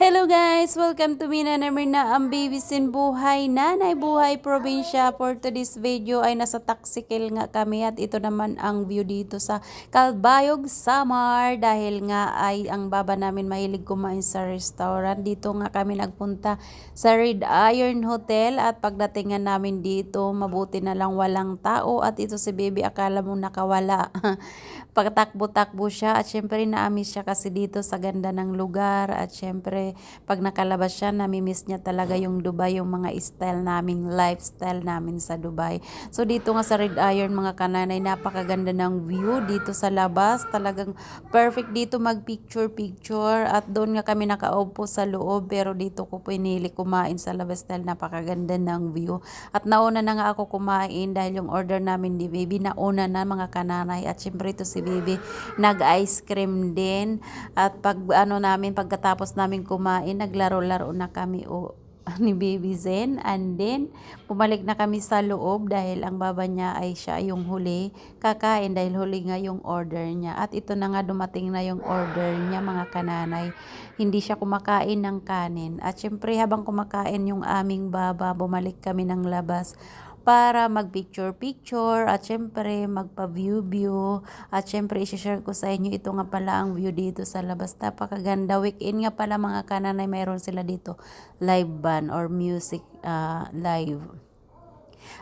Hello guys! Welcome to Mina Namirna, ang baby sin buhay, nanay buhay probinsya. For today's video ay nasa Taxicel nga kami at ito naman ang view dito sa Calbayog, Samar. Dahil nga ay ang baba namin mahilig kumain sa restaurant. Dito nga kami nagpunta sa Red Iron Hotel at pagdating nga namin dito, mabuti na lang walang tao at ito si baby akala mo nakawala. Pagtakbo-takbo siya at syempre naamis siya kasi dito sa ganda ng lugar at syempre pag nakalabas siya, namimiss niya talaga yung Dubai, yung mga style naming lifestyle namin sa Dubai. So dito nga sa Red Iron mga kananay, napakaganda ng view dito sa labas. Talagang perfect dito mag-picture-picture at doon nga kami nakaupo sa loob pero dito ko pinili kumain sa labas dahil napakaganda ng view. At nauna na nga ako kumain dahil yung order namin ni Baby nauna na mga kananay at syempre ito si Baby nag-ice cream din at pag ano namin pagkatapos namin kumain naglaro-laro na kami o ni Baby Zen. And then bumalik na kami sa loob dahil ang baba niya ay siya yung huli kakain dahil huli nga yung order niya. At ito na nga dumating na yung order niya mga kananay. Hindi siya kumakain ng kanin. At syempre habang kumakain yung aming baba bumalik kami ng labas para mag-picture-picture at syempre magpa-view-view. At syempre isi-share ko sa inyo ito nga pala ang view dito sa labas. Napakaganda. Weekend nga pala mga kananay mayroon sila dito live band or music uh, live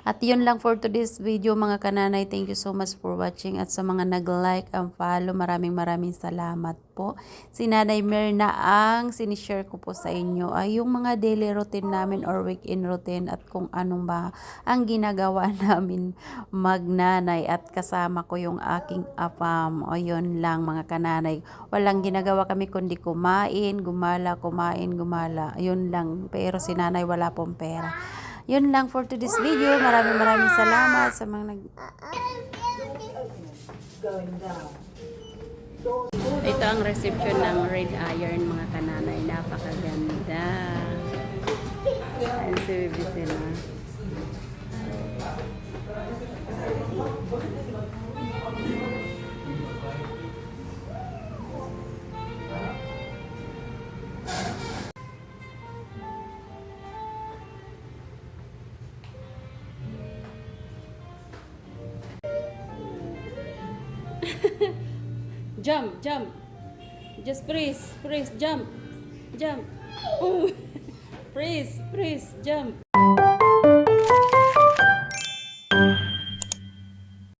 at yun lang for today's video mga kananay. Thank you so much for watching at sa mga nag-like and follow. Maraming maraming salamat po. Si Nanay Mirna ang sinishare ko po sa inyo ay yung mga daily routine namin or weekend routine at kung anong ba ang ginagawa namin magnanay at kasama ko yung aking apam. O yun lang mga kananay. Walang ginagawa kami kundi kumain, gumala, kumain, gumala. Yun lang. Pero si nanay wala pong pera. Yun lang for today's video. Maraming maraming salamat sa mga nag... Ito ang reception ng Red Iron mga kananay. Napakaganda. Ayan si Bibi Jump, jump. Just freeze, freeze, jump. Jump. Oh. freeze, freeze, jump.